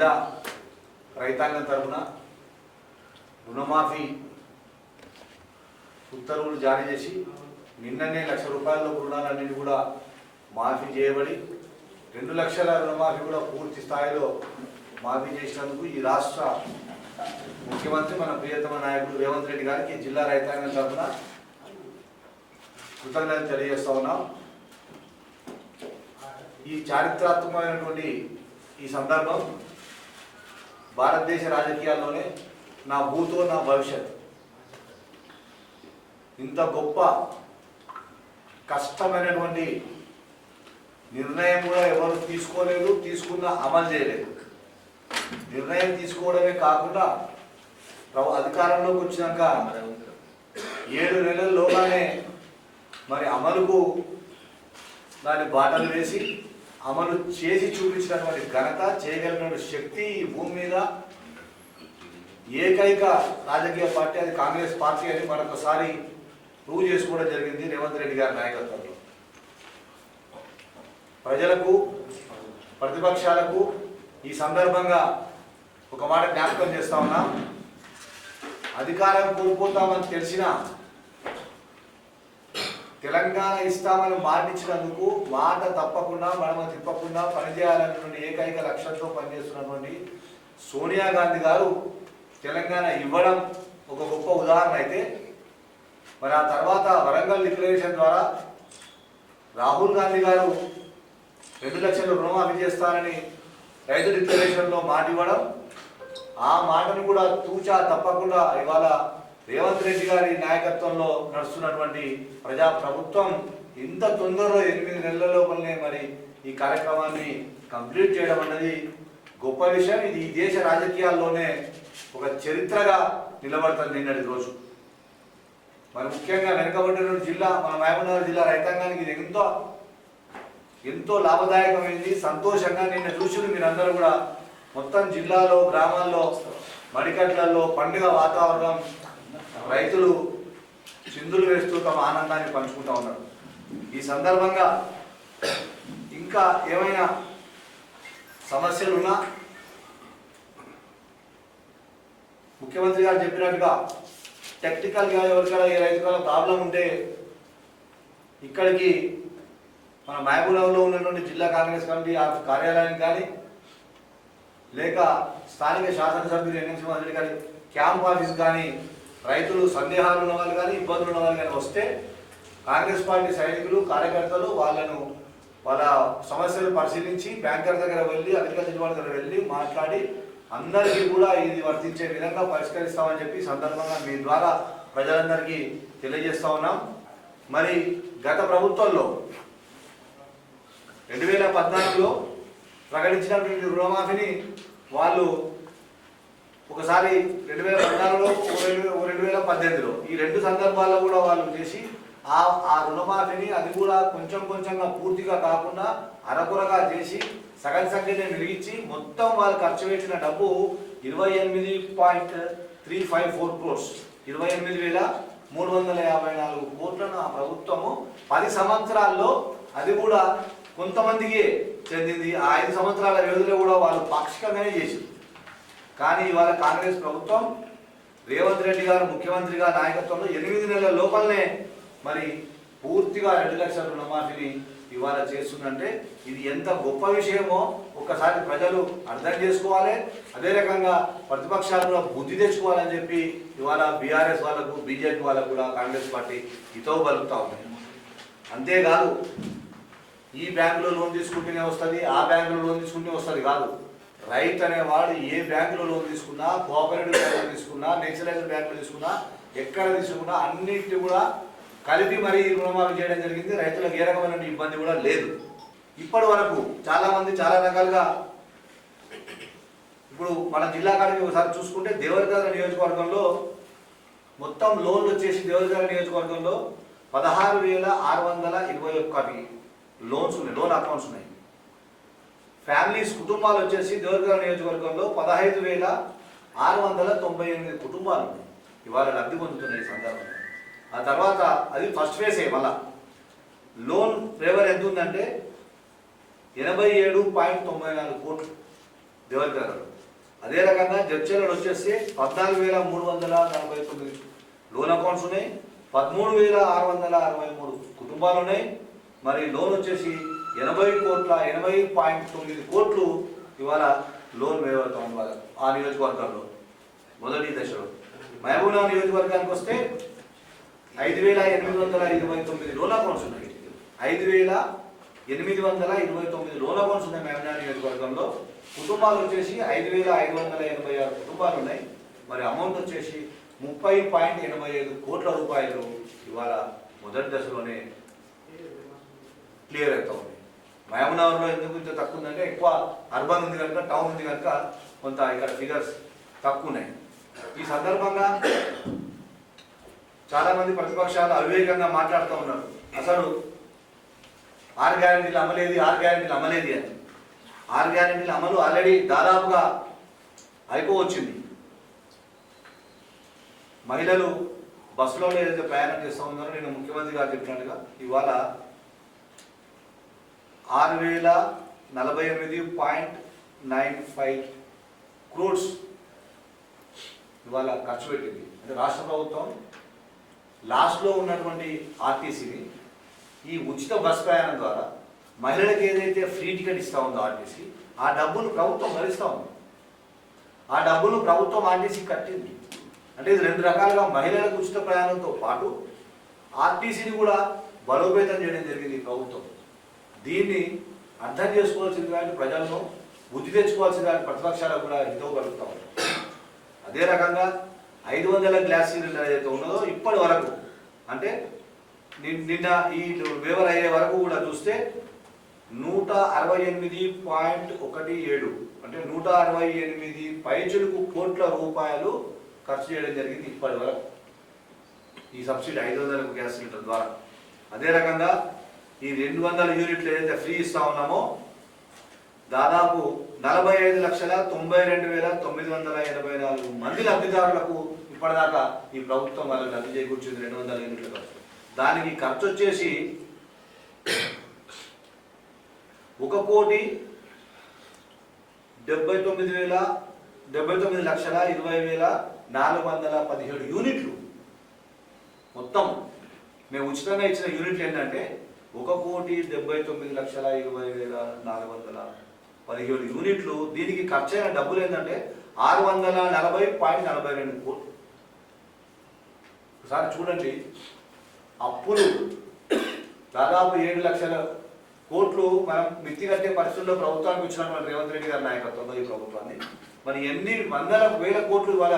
జిల్లా రైతాంగం తరఫున రుణమాఫీ ఉత్తర్వులు జారీ చేసి నిన్ననే లక్ష రూపాయల రుణాలన్నింటి కూడా మాఫీ చేయబడి రెండు లక్షల రుణమాఫీ కూడా పూర్తి స్థాయిలో మాఫీ చేసినందుకు ఈ రాష్ట్ర ముఖ్యమంత్రి మన ప్రియతమ నాయకుడు రేవంత్ రెడ్డి గారికి జిల్లా రైతాంగం తరఫున కృతజ్ఞతలు తెలియజేస్తా ఉన్నాం. ఈ చారిత్రాత్మకమైనటువంటి ఈ సందర్భం భారతదేశ రాజకీయాల్లోనే నా భూతో నా భవిష్యత్. ఇంత గొప్ప కష్టమైనటువంటి నిర్ణయం కూడా ఎవరు తీసుకోలేదు తీసుకున్న అమలు చేయలేదు. నిర్ణయం తీసుకోవడమే కాకుండా ప్రభు అధికారంలోకి వచ్చినాక ఏడు నెలల్లోగానే మరి అమలుకు దాని బాటలు వేసి అమలు చేసి చూపించినటువంటి ఘనత చేయగలిగిన శక్తి ఈ భూమి మీద ఏకైక రాజకీయ పార్టీ అది కాంగ్రెస్ పార్టీ అని మరొకసారి ప్రూవ్ చేసుకోవడం జరిగింది రేవంత్ రెడ్డి గారి నాయకత్వంలో. ప్రజలకు ప్రతిపక్షాలకు ఈ సందర్భంగా ఒక మాట జ్ఞాపకం చేస్తా ఉన్నా. అధికారం కోల్పోతామని తెలిసినా తెలంగాణ ఇస్తామని మాటిచ్చినందుకు మాట తప్పకుండా మడమ తిప్పకుండా పనిచేయాలన్నటువంటి ఏకైక లక్ష్యంతో పనిచేస్తున్నటువంటి సోనియా గాంధీ గారు తెలంగాణ ఇవ్వడం ఒక గొప్ప ఉదాహరణ అయితే. మరి ఆ తర్వాత వరంగల్ డిక్లరేషన్ ద్వారా రాహుల్ గాంధీ గారు రెండు లక్షలు రుణమాఫీ చేస్తారని రైతు డిక్లరేషన్లో మాట ఇవ్వడం ఆ మాటను కూడా తూచా తప్పకుండా ఇవాళ రేవంత్ రెడ్డి గారి నాయకత్వంలో నడుస్తున్నటువంటి ప్రజా ప్రభుత్వం ఇంత తొందరలో ఎనిమిది నెలల లోపలనే మరి ఈ కార్యక్రమాన్ని కంప్లీట్ చేయడం అన్నది గొప్ప విషయం. ఇది ఈ దేశ రాజకీయాల్లోనే ఒక చరిత్రగా నిలబడుతుంది నిన్నటి రోజు. మరి ముఖ్యంగా వెనుకబడిన జిల్లా మన మహబూబ్నగర్ జిల్లా రైతాంగానికి ఇది ఎంతో ఎంతో లాభదాయకమైంది. సంతోషంగా నిన్న చూసిన మీరందరూ కూడా. మొత్తం జిల్లాలో గ్రామాల్లో మడికట్లలో పండుగ వాతావరణం రైతులు చిందులు వేస్తూ తమ ఆనందాన్ని పంచుకుంటా ఉన్నారు. ఈ సందర్భంగా ఇంకా ఏమైనా సమస్యలు ఉన్నా ముఖ్యమంత్రి గారు చెప్పినట్టుగా టెక్నికల్గా ఎవరికైనా ఏ రైతుకైనా ప్రాబ్లం ఉంటే ఇక్కడికి మన మహబూబ్నగర్లో ఉన్నటువంటి జిల్లా కాంగ్రెస్ కమిటీ ఆ కార్యాలయానికి కానీ లేక స్థానిక శాసనసభ్యులు ఎన్ఎంసీ మంత్రి గారి క్యాంప్ ఆఫీస్ కానీ రైతులు సందేహాలు ఉన్న వాళ్ళు కానీ ఇబ్బందులు ఉన్న వాళ్ళు కానీ వస్తే కాంగ్రెస్ పార్టీ సైనికులు కార్యకర్తలు వాళ్ళను వాళ్ళ సమస్యలు పరిశీలించి బ్యాంకర్ దగ్గర వెళ్ళి అగ్రికల్చర్ డిపార్ట్మెంట్ దగ్గర వెళ్ళి మాట్లాడి అందరికీ కూడా ఇది వర్తించే విధంగా పరిష్కరిస్తామని చెప్పి సందర్భంగా మీ ద్వారా ప్రజలందరికీ తెలియజేస్తా ఉన్నాం. మరి గత ప్రభుత్వంలో రెండు వేల పద్నాలుగులో ప్రకటించినటువంటి రుణమాఫీని వాళ్ళు ఒకసారి రెండు వేల పద్నాలుగులో రెండు రెండు వేల పద్దెనిమిదిలో. ఈ రెండు సందర్భాల్లో కూడా వాళ్ళు చేసి ఆ ఆ రుణమాఫీని అది కూడా కొంచెం కొంచెంగా పూర్తిగా కాకుండా అరకొరగా చేసి సగం సంఖ్యనే మిగిలించి మొత్తం వాళ్ళు ఖర్చు పెట్టిన డబ్బు ఇరవై ఎనిమిది point three five four crores. ఇరవై ఎనిమిది వేల మూడు వందల యాభై నాలుగు కోట్లను ఆ ప్రభుత్వము పది సంవత్సరాల్లో అది కూడా కొంతమందికి చెందింది. ఆ ఐదు సంవత్సరాల వ్యవధిలో కూడా వాళ్ళు పాక్షికంగానే చేసింది. కానీ ఇవాళ కాంగ్రెస్ ప్రభుత్వం రేవంత్ రెడ్డి గారు ముఖ్యమంత్రిగా నాయకత్వంలో ఎనిమిది నెలల లోపలనే మరి పూర్తిగా రెండు లక్షల రుణమాఫీని ఇవాళ చేస్తుందంటే ఇది ఎంత గొప్ప విషయమో ఒక్కసారి ప్రజలు అర్థం చేసుకోవాలి. అదే రకంగా ప్రతిపక్షాలు కూడా బుద్ధి తెచ్చుకోవాలని చెప్పి ఇవాళ బీఆర్ఎస్ వాళ్ళకు బీజేపీ వాళ్ళకు కూడా కాంగ్రెస్ పార్టీ హితవు పలుకుతా ఉంది. అంతేకాదు ఈ బ్యాంకులో లోన్ తీసుకుంటేనే వస్తుంది ఆ బ్యాంకులో లోన్ తీసుకుంటే వస్తుంది కాదు. రైట్ అనేవాడు ఏ బ్యాంకులో లోన్ తీసుకున్నా కోఆపరేటివ్ బ్యాంకులో తీసుకున్నా నేషనలైజ్డ్ బ్యాంకులో తీసుకున్నా ఎక్కడ తీసుకున్నా అన్నిటి కూడా కలిపి మరి రుణమాఫీ చేయడం జరిగింది. రైతులకు ఏ రకమైన ఇబ్బంది కూడా లేదు. ఇప్పటి వరకు చాలామంది చాలా రకాలుగా ఇప్పుడు మన జిల్లా కాడికి ఒకసారి చూసుకుంటే దేవరగర నియోజకవర్గంలో మొత్తం లోన్లు వచ్చేసి దేవరగర నియోజకవర్గంలో పదహారు వేల ఆరు వందల ఇరవై ఒక్కటి లోన్స్ ఉన్నాయి లోన్ అకౌంట్స్ ఉన్నాయి. ఫ్యామిలీస్ కుటుంబాలు వచ్చేసి దేవరగర నియోజకవర్గంలో పదహైదు వేల ఆరు వందల తొంభై ఎనిమిది కుటుంబాలు ఉన్నాయి. ఇవాళ లబ్ధి పొందుతున్నాయి ఈ సందర్భంగా ఆ తర్వాత అది ఫస్ట్ ఫేజే మళ్ళా. లోన్ ఫేవర్ ఎంత ఉందంటే ఎనభై ఏడు పాయింట్ తొంభై నాలుగు కోట్లు దేవరగరలో అదే రకంగా జడ్చర్లు వచ్చేసి పద్నాలుగు వేల మూడు వందల నలభై తొమ్మిది లోన్ అకౌంట్స్ ఉన్నాయి. పదమూడు వేల ఆరు వందల అరవై మూడు కుటుంబాలు ఉన్నాయి. మరి లోన్ వచ్చేసి ఎనభై కోట్ల ఎనభై పాయింట్ తొమ్మిది కోట్లు ఇవాళ లోన్ వేయబడతాం వాళ్ళ ఆ నియోజకవర్గంలో మొదటి దశలో. మహబూబ్నగర్ నియోజకవర్గానికి వస్తే ఐదు వేల ఎనిమిది వందల ఇరవై తొమ్మిది లోన్ అకౌంట్స్ ఉన్నాయి. ఐదు వేల ఎనిమిది వందల ఇరవై తొమ్మిది లోన్ అకౌంట్స్ ఉన్నాయి మహబూబ్నగర్ నియోజకవర్గంలో. కుటుంబాలు వచ్చేసి ఐదు వేల ఐదు వందల ఎనభై ఆరు కుటుంబాలు ఉన్నాయి. మరి అమౌంట్ వచ్చేసి ముప్పై పాయింట్ ఎనభై ఐదు కోట్ల రూపాయలు ఇవాళ మొదటి దశలోనే క్లియర్ అవుతా ఉంది. మహబూబ్నగర్లో ఎందుకు ఇంత తక్కువ ఉందంటే ఎక్కువ అర్బన్ ఉంది కనుక టౌన్ ఉంది కనుక కొంత ఇక్కడ ఫిగర్స్ తక్కువ ఉన్నాయి ఈ సందర్భంగా చాలామంది ప్రతిపక్షాలు అవివేకంగా మాట్లాడుతూ ఉన్నారు. అసలు ఆరు గ్యారెంటీలు అమలేది ఆరు గ్యారెంటీలు అమలేది అని. ఆరు గ్యారెంటీల అమలు ఆల్రెడీ దాదాపుగా అయిపోవచ్చింది. మహిళలు బస్సులో ఏదైతే ప్రయాణం చేస్తూ ఉన్నారో నేను ముఖ్యమంత్రి గారు చెప్పినట్టుగా ఇవాళ ఆరు వేల నలభై ఎనిమిది పాయింట్ నైన్ ఫైవ్ క్రోడ్స్ ఇవాళ ఖర్చు పెట్టింది. అంటే రాష్ట్ర ప్రభుత్వం లాస్ట్లో ఉన్నటువంటి ఆర్టీసీని ఈ ఉచిత బస్ ప్రయాణం ద్వారా మహిళలకు ఏదైతే ఫ్రీ టికెట్ ఇస్తా ఉందో ఆర్టీసీ ఆ డబ్బును ప్రభుత్వం భరిస్తూ ఉంది. ఆ డబ్బును ప్రభుత్వం ఆర్టీసీ కట్టింది. అంటే ఇది రెండు రకాలుగా మహిళలకు ఉచిత ప్రయాణంతో పాటు ఆర్టీసీని కూడా బలోపేతం చేయడం జరిగింది ప్రభుత్వం. దీన్ని అర్థం చేసుకోవాల్సింది కానీ ప్రజలను బుద్ధి తెచ్చుకోవాల్సింది కానీ ప్రతిపక్షాలకు కూడా హితవు కలుగుతా అదే రకంగా ఐదు వందల గ్లాస్ సిలిండర్ ఏదైతే ఉన్నదో ఇప్పటి వరకు అంటే నిన్న ఈ వివర అయ్యే వరకు కూడా చూస్తే నూట అరవై ఎనిమిది పాయింట్ ఒకటి ఏడు అంటే నూట అరవై ఎనిమిది పైచులకు కోట్ల రూపాయలు ఖర్చు చేయడం జరిగింది ఇప్పటి వరకు. ఈ సబ్సిడీ ఐదు వందల గ్యాస్ సిలిండర్ ద్వారా. అదే రకంగా ఈ రెండు వందల యూనిట్లు ఏదైతే ఫ్రీ ఇస్తా ఉన్నామో దాదాపు నలభై ఐదు లక్షల తొంభై రెండు వేల తొమ్మిది వందల ఎనభై నాలుగు మంది లబ్ధిదారులకు ఇప్పటిదాకా ఈ ప్రభుత్వం వాళ్ళకి లబ్ధి చేకూర్చింది రెండు వందల యూనిట్ల ఖర్చు. దానికి ఖర్చు వచ్చేసి ఒక కోటి డెబ్బై తొమ్మిది వేల డెబ్బై తొమ్మిది లక్షల ఇరవై వేల నాలుగు వందల పదిహేడు యూనిట్లు. మొత్తం మేము ఉచితంగా ఇచ్చిన యూనిట్లు ఏంటంటే ఒక కోటి డెబ్బై తొమ్మిది లక్షల ఇరవై వేల నాలుగు వందల పదిహేడు యూనిట్లు. దీనికి ఖర్చైన డబ్బులు ఏంటంటే ఆరు వందల నలభై పాయింట్ నలభై రెండు కోట్లు. ఒకసారి చూడండి. అప్పులు దాదాపు ఏడు లక్షల కోట్లు మనం మిత్తి కట్టే పరిస్థితుల్లో ప్రభుత్వానికి వచ్చినటువంటి రేవంత్ రెడ్డి గారి నాయకత్వంలో ఈ ప్రభుత్వాన్ని. మరి ఎన్ని వందల వేల కోట్లు ఇవాళ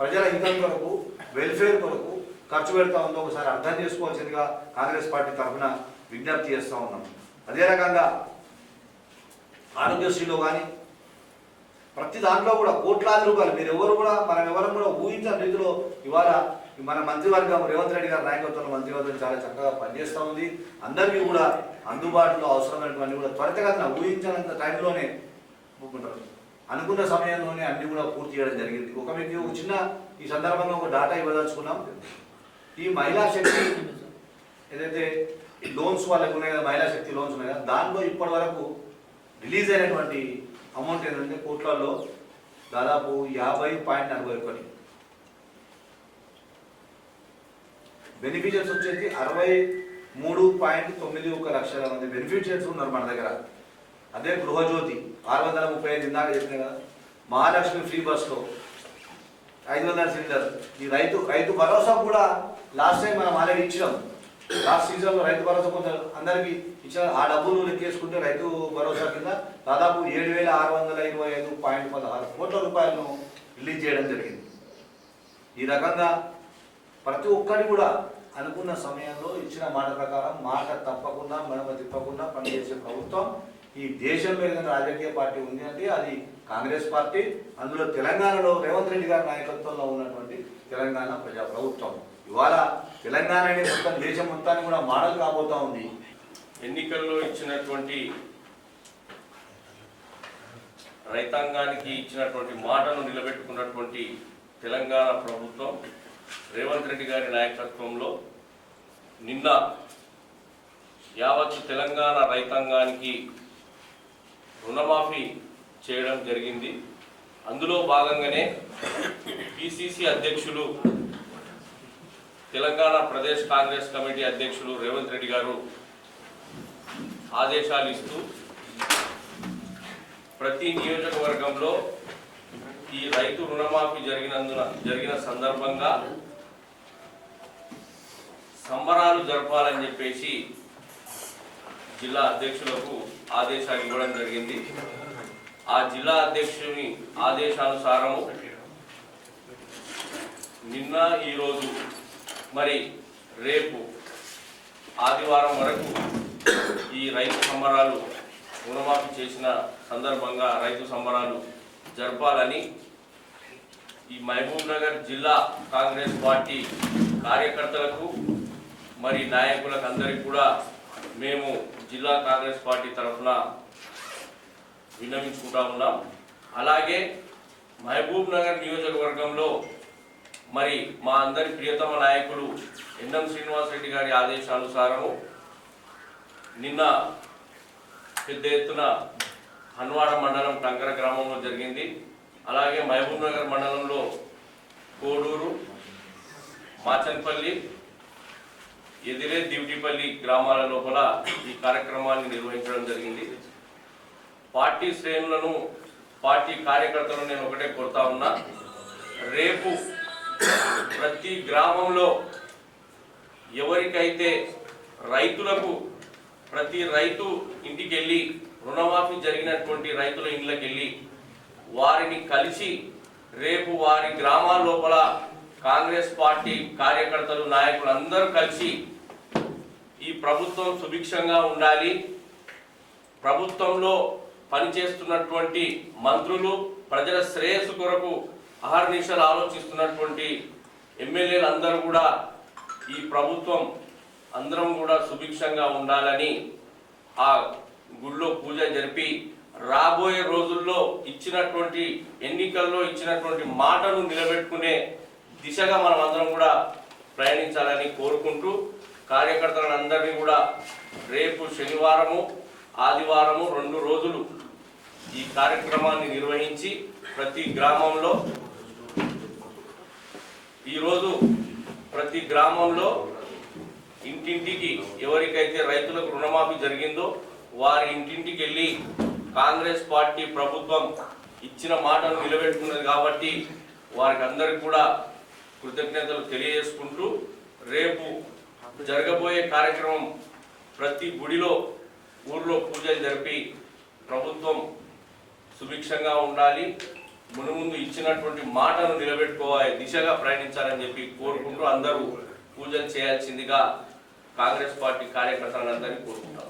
ప్రజల ఇన్కమ్ కొరకు వెల్ఫేర్ కొరకు ఖర్చు పెడతా ఉందో ఒకసారి అర్థం చేసుకోవాల్సిందిగా కాంగ్రెస్ పార్టీ తరఫున విజ్ఞప్తి చేస్తూ ఉన్నాం. అదే రకంగా ఆరోగ్యశ్రీలో కానీ ప్రతి దాంట్లో కూడా కోట్లాది రూపాయలు మీరు ఎవరు కూడా మనం ఎవరు కూడా ఊహించని రీతిలో ఇవాళ మన మంత్రివర్గం రేవంత్ రెడ్డి గారి నాయకత్వంలో మంత్రివర్గం చాలా చక్కగా పనిచేస్తూ ఉంది. అందరికీ కూడా అందుబాటులో అవసరమైనటువంటి కూడా త్వరితగతిన ఊహించినంత టైంలోనే అనుకున్న సమయంలోనే అన్ని కూడా పూర్తి చేయడం జరిగింది. ఒక మీకు ఒక చిన్న ఈ సందర్భంగా ఒక డాటా ఇవ్వదలుచుకున్నాం. ఈ మహిళా శక్తి ఏదైతే లోన్స్ వాళ్ళకు ఉన్నాయి కదా మహిళా శక్తి లోన్స్ ఉన్నాయి కదా దాంట్లో ఇప్పటి వరకు రిలీజ్ అయినటువంటి అమౌంట్ ఏంటంటే కోట్లలో దాదాపు యాభై పాయింట్ నలభై ఒకటి. బెనిఫిషియర్స్ వచ్చేసి అరవై మూడు పాయింట్ తొమ్మిది ఒక లక్షల మంది బెనిఫిషియర్స్ ఉన్నారు మన దగ్గర. అదే గృహజ్యోతి ఆరు వందల ముప్పై ఐదు ఇందాక చెప్పిన కదా మహాలక్ష్మి ఫ్రీ బస్లో ఐదు వందల సిలిండర్. ఈ రైతు రైతు భరోసా కూడా లాస్ట్ టైం మనం ఆల్రెడీ ఇచ్చినాం. లాస్ట్ సీజన్లో రైతు భరోసా కొంత అందరికీ ఇచ్చిన ఆ డబ్బులు లెక్కేసుకుంటే రైతు భరోసా కింద దాదాపు ఏడు వేల ఆరు వందల ఇరవై ఐదు పాయింట్ పదహారు కోట్ల రూపాయలను రిలీజ్ చేయడం జరిగింది. ఈ రకంగా ప్రతి ఒక్కరి కూడా అనుకున్న సమయంలో ఇచ్చిన మాట ప్రకారం మాట తప్పకుండా మడమ తిప్పకుండా పనిచేసే ప్రభుత్వం ఈ దేశం మీద రాజకీయ పార్టీ ఉంది అంటే అది కాంగ్రెస్ పార్టీ అందులో తెలంగాణలో రేవంత్ రెడ్డి గారి నాయకత్వంలో ఉన్నటువంటి తెలంగాణ ప్రజా ప్రభుత్వం. ఇవాళ తెలంగాణ అనేది మొత్తం దేశం మొత్తాన్ని కూడా మోడల్ కాబోతా ఉంది. ఎన్నికల్లో ఇచ్చినటువంటి రైతాంగానికి ఇచ్చినటువంటి మాటను నిలబెట్టుకున్నటువంటి తెలంగాణ ప్రభుత్వం రేవంత్ రెడ్డి గారి నాయకత్వంలో నిన్న యావత్తు తెలంగాణ రైతాంగానికి రుణమాఫీ చేయడం జరిగింది. అందులో భాగంగానే పిసిసి అధ్యక్షులు తెలంగాణ ప్రదేశ్ కాంగ్రెస్ కమిటీ అధ్యక్షులు రేవంత్ రెడ్డి గారు ఆదేశాలు ఇస్తూ ప్రతి నియోజకవర్గంలో ఈ రైతు రుణమాఫీ జరిగినందున జరిగిన సందర్భంగా సంబరాలు జరపాలని చెప్పేసి జిల్లా అధ్యక్షులకు ఆదేశాలు ఇవ్వడం జరిగింది. ఆ జిల్లా అధ్యక్షుని ఆదేశానుసారము నిన్న ఈరోజు మరి రేపు ఆదివారం వరకు ఈ రైతు సంబరాలు రుణమాఫీ చేసిన సందర్భంగా రైతు సంబరాలు జరపాలని ఈ మహబూబ్ నగర్ జిల్లా కాంగ్రెస్ పార్టీ కార్యకర్తలకు మరి నాయకులకు అందరికీ కూడా మేము జిల్లా కాంగ్రెస్ పార్టీ తరఫున విన్నవించుకుంటా ఉన్నాం. అలాగే మహబూబ్ నగర్ నియోజకవర్గంలో మరి మా అందరి ప్రియతమ నాయకులు ఎన్ఎం శ్రీనివాసరెడ్డి గారి ఆదేశానుసారము నిన్న పెద్ద ఎత్తున హన్వాడ మండలం టంకర గ్రామంలో జరిగింది. అలాగే మహబూబ్ నగర్ మండలంలో కోడూరు మాచన్పల్లి ఎదిరే దివిటిపల్లి గ్రామాల లోపల ఈ కార్యక్రమాన్ని నిర్వహించడం జరిగింది. పార్టీ శ్రేణులను పార్టీ కార్యకర్తలను నేను ఒకటే కోరుతా ఉన్నా రేపు ప్రతి గ్రామంలో ఎవరికైతే రైతులకు ప్రతి రైతు ఇంటికి వెళ్ళి రుణమాఫీ జరిగినటువంటి రైతుల ఇండ్లకి వెళ్ళి వారిని కలిసి రేపు వారి గ్రామాల లోపల కాంగ్రెస్ పార్టీ కార్యకర్తలు నాయకులు అందరూ కలిసి ఈ ప్రభుత్వం సుభిక్షంగా ఉండాలి. ప్రభుత్వంలో పనిచేస్తున్నటువంటి మంత్రులు ప్రజల శ్రేయస్సు కొరకు అహర్నిశలు ఆలోచిస్తున్నటువంటి ఎమ్మెల్యేలు అందరూ కూడా ఈ ప్రభుత్వం అందరం కూడా సుభిక్షంగా ఉండాలని ఆ గుళ్ళో పూజ జరిపి రాబోయే రోజుల్లో ఇచ్చినటువంటి ఎన్నికల్లో ఇచ్చినటువంటి మాటను నిలబెట్టుకునే దిశగా మనం అందరం కూడా ప్రయాణించాలని కోరుకుంటూ కార్యకర్తలందరినీ కూడా రేపు శనివారము ఆదివారము రెండు రోజులు ఈ కార్యక్రమాన్ని నిర్వహించి ప్రతి గ్రామంలో ఈరోజు ప్రతి గ్రామంలో ఇంటింటికి ఎవరికైతే రైతులకు రుణమాఫీ జరిగిందో వారి ఇంటింటికి వెళ్ళి కాంగ్రెస్ పార్టీ ప్రభుత్వం ఇచ్చిన మాటను నిలబెట్టుకున్నది కాబట్టి వారికి అందరికి కూడా కృతజ్ఞతలు తెలియజేసుకుంటూ రేపు జరగబోయే కార్యక్రమం ప్రతి గుడిలో ఊర్లో పూజలు జరిపి ప్రభుత్వం సుభిక్షంగా ఉండాలి. మునుముందు ఇచ్చినటువంటి మాటను నిలబెట్టుకోవాలి దిశగా ప్రయాణించాలని చెప్పి కోరుకుంటూ అందరూ పూజలు చేయాల్సిందిగా కాంగ్రెస్ పార్టీ కార్యకర్తలందరినీ కోరుకుంటాం